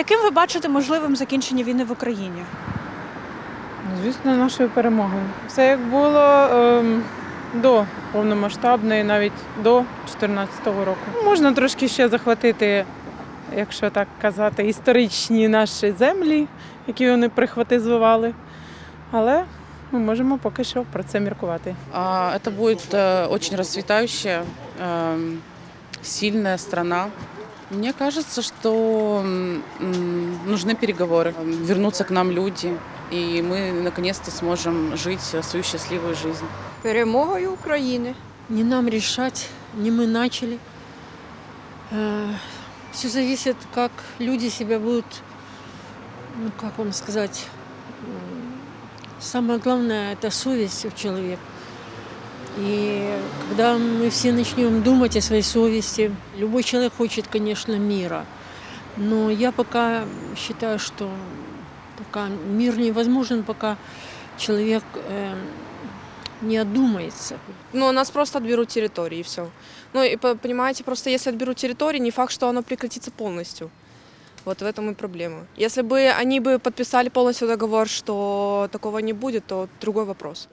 яким ви бачите можливим закінчення війни в Україні? Ну, Звісно, нашою перемогою. Все як було ем, до повномасштабної, навіть до 2014 року. Можна трошки ще захватити, якщо так казати, історичні наші землі, які вони прихватизували. Але ми можемо поки що про це міркувати. А, Это будет э, очень расцветающая, эм, сильная страна. Мне кажется, что нужны переговоры, м, вернуться к нам люди, и мы наконец-то сможем жить э, свою счастливую жизнь. Перемогою України. Не нам решать, не мы начали. Все зависит, как люди себя будут, ну как вам сказать, самое главное это совесть у человека. И когда мы все начнем думать о своей совести, любой человек хочет, конечно, мира. Но я пока считаю, что пока мир невозможен, пока человек э, не одумается. Ну, нас просто отберут территории, и все. Ну, и по- понимаете, просто если отберут территории, не факт, что оно прекратится полностью. Вот в этом и проблема. Если бы они бы подписали полностью договор, что такого не будет, то другой вопрос.